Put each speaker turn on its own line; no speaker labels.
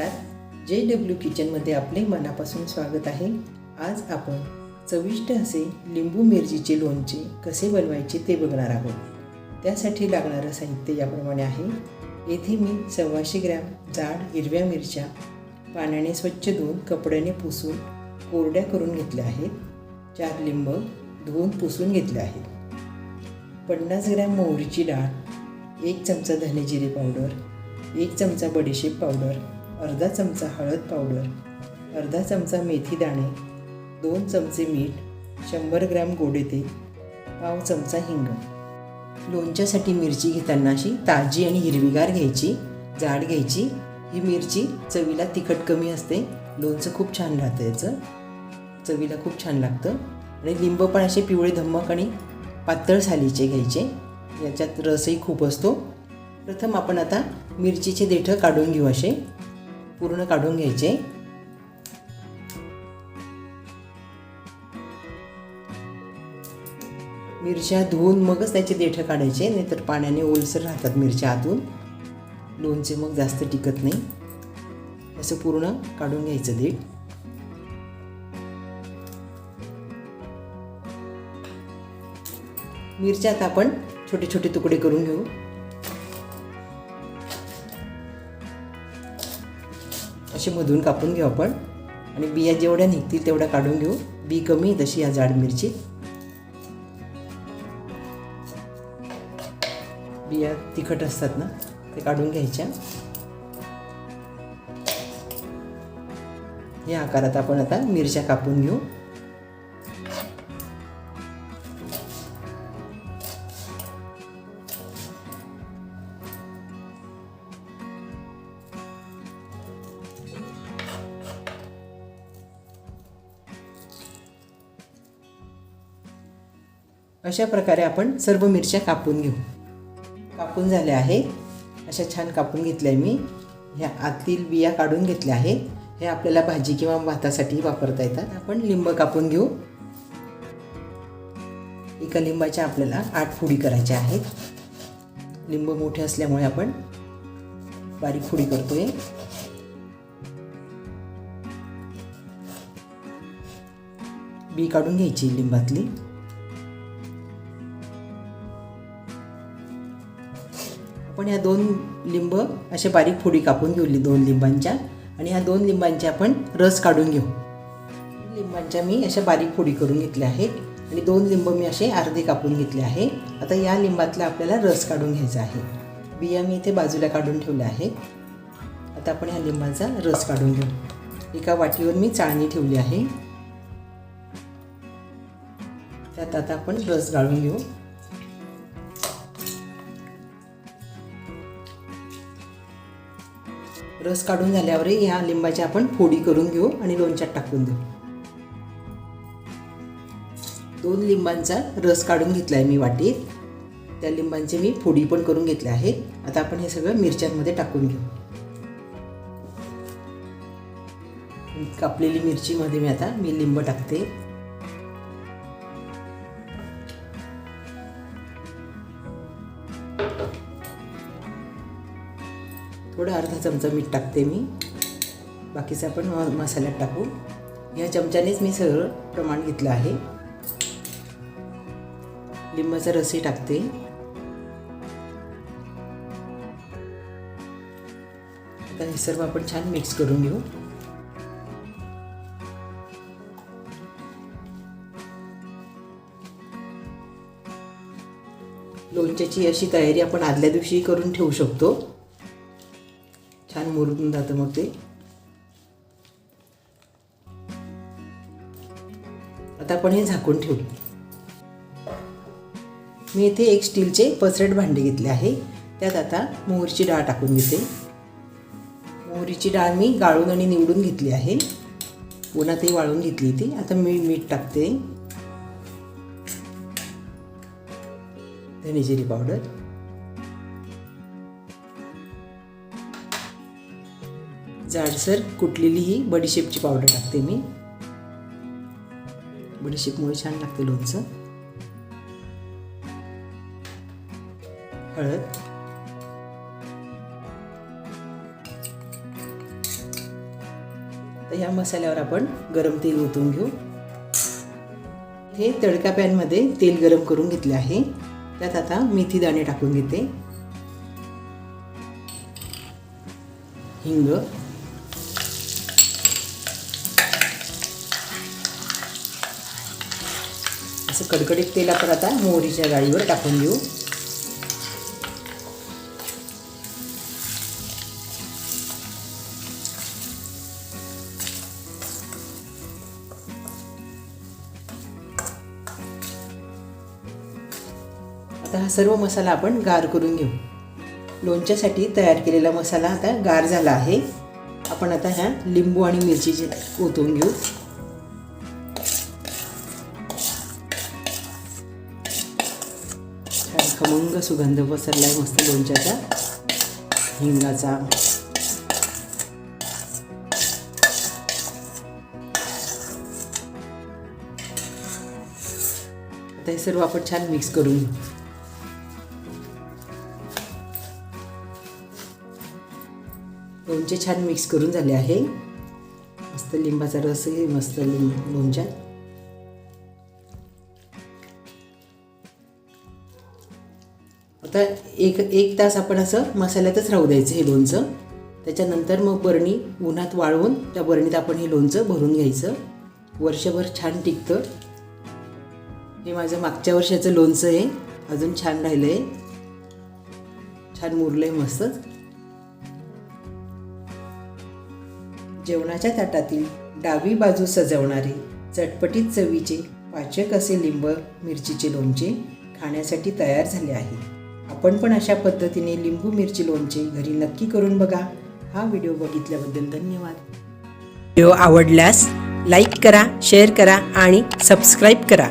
नमस्कार. J W किचनमध्ये आपले मनापासून स्वागत आहे. आज आपण चविष्ट असे लिंबू मिरचीचे लोणचे कसे बनवायचे ते बघणार आहोत. त्यासाठी लागणारं साहित्य याप्रमाणे आहे. येथे मी सव्वाशे ग्रॅम जाड हिरव्या मिरच्या पाण्याने स्वच्छ धुवून कपड्याने पुसून कोरड्या करून घेतल्या आहेत. चार लिंब धुवून पुसून घेतले आहेत. पन्नास ग्रॅम मोहरीची डाळ एक चमचा धने जिरे पावडर एक चमचा बडीशेप पावडर अर्धा चमचा हळद पावडर अर्धा चमचा मेथी दाणे दोन चमचे मीठ शंभर ग्रॅम गोडे तेल पाव चमचा हिंग. लोणच्यासाठी मिरची घेताना अशी ताजी आणि हिरवीगार घ्यायची जाड घ्यायची. ही मिरची चवीला तिखट कमी असते लोणचं खूप छान राहतं याचं. चवीला खूप छान लागतं. आणि लिंब पण असे पिवळे धम्मक आणि पातळ सालीचे घ्यायचे. याच्यात रसही खूप असतो. प्रथम आपण आता मिरचीचे देठं काढून घेऊ असे. पूर्ण काढून घ्यायचे. मिरच्या धुवून मगच त्याचे देठं काढायचे नाहीतर पाण्याने ओलसर राहतात मिरच्या आतून. लोणचे मग जास्त टिकत नाही. असं पूर्ण काढून घ्यायचं देठ. मिरच्यात आपण छोटे छोटे तुकडे करून घेऊ. असे मधून कापून घेऊ आपण. आणि बिया जेवढ्या निघतील तेवढ्या काढून घेऊ. बी कमी तशी या जाड मिरची. बिया तिखट असतात ना ते काढून घ्यायच्या. या आकारात आपण आता मिरच्या कापून घेऊ. अशा प्रकारे आपण सर्व मिरच्या कापून घेऊ. कापून झाल्या आहे अशा छान कापून घेतल्या मी. ह्या आतील बिया काढून घेतल्या आहेत. हे आपल्याला भाजी किंवा भातासाठी वापरता येतात. आपण लिंब कापून घेऊ. एका लिंबाच्या आपल्याला आठ फुडी करायच्या आहेत. लिंब मोठे असल्यामुळे आपण बारीक फुडी करतोय. बी काढून घ्यायची लिंबातली. आपण या दोन लिंब असे बारीक फोडी कापून घेऊ दोन लिंबांच्या आणि ह्या दोन लिंबांचे आपण रस काढून घेऊ. लिंबांच्या मी अशा बारीक फोडी करून घेतल्या आहेत आणि दोन लिंब मी असे अर्धे कापून घेतले आहे. आता या लिंबातला आपल्याला रस काढून घ्यायचा आहे. बिया मी इथे बाजूला काढून ठेवल्या आहेत. आता आपण ह्या लिंबाचा रस काढून घेऊ. एका वाटीवर मी चाळणी ठेवली आहे. त्यात आता आपण रस गाळून घेऊ. रस काढून झाल्यावर ह्या लिंबाच्या आपण फोडी करून घेऊ आणि लोणच्यात टाकून देऊ. दोन लिंबांचा रस काढून घेतला आहे मी वाटीत. त्या लिंबांची मी फोडी पण करून घेतले आहेत. आता आपण हे सगळं मिरच्यांमध्ये टाकून घेऊ. कापलेली मिरचीमध्ये मी आता मी लिंब टाकते. अर्धा चमचा मीठ टाकते मी. बाकीचं आपण म मसाल्यात टाकू. ह्या चमच्यानेच मी सगळं प्रमाण घेतलं आहे. लिंबाचा रसही टाकते. आता हे सर्व आपण छान मिक्स करून घेऊ. लोणच्याची अशी तयारी आपण आदल्या दिवशी करून ठेवू शकतो. छान मुरून जातं मग ते. आता आपण हे झाकून ठेवू. मी इथे एक स्टीलचे पसरट भांडे घेतले आहे. त्यात आता मोहरीची डाळ टाकून घेते मोहरीची डाळ मी गाळून आणि निवडून घेतली आहे. उन्हातही वाळून घेतली ती. आता मी मीठ टाकते. धनेजिरी पावडर. जाडसर कुटलेली ही बडीशेपची पावडर टाकते मी. बडीशेपमुळे छान लागते लोणचं. हळद. तर ह्या मसाल्यावर आपण गरम तेल ओतून घेऊ. हे तडका पॅनमध्ये तेल गरम करून घेतले आहे. त्यात आता मेथी दाणे टाकून घेते. हिंग. असं कडकडीत तेल आपण आता मोहरीच्या गाळीवर टाकून घेऊ आता हा सर्व मसाला आपण गार करून घेऊ. लोणच्यासाठी तयार केलेला मसाला आता गार झाला आहे. आपण आता ह्या लिंबू आणि मिरचीचे ओतून घेऊ. खमंग सुगंध पसरलाय मस्त लोणच्याचा. हिंगाचा. आता हे सर्व आपण छान मिक्स करून घेऊ. लोणचे छान मिक्स करून झाले आहे. मस्त लिंबाचा रसही मस्त लिंब लोणच्यात. आता एक एक तास आपण असं मसाल्यातच राहू द्यायचं हे लोणचं. त्याच्यानंतर मग बरणी उन्हात वाळवून त्या बरणीत आपण हे लोणचं भरून घ्यायचं. वर्षभर छान टिकतं. हे माझं मागच्या वर्षाचं लोणचं आहे. अजून छान राहिलं आहे छान मुरलं आहे मस्तच जेवणाच्या ताटातील डावी बाजू सजवणारे चटपटीत चवीचे पाचक असे लिंब मिरचीचे लोणचे खाण्यासाठी तयार झाले आहे. आपण पण अशा पद्धतीने लिंबू मिरची लोणचे घरी नक्की करून बघा. हा व्हिडिओ बघितल्याबद्दल धन्यवाद. व्हिडिओ आवडल्यास लाईक करा शेअर करा आणि सबस्क्राईब करा.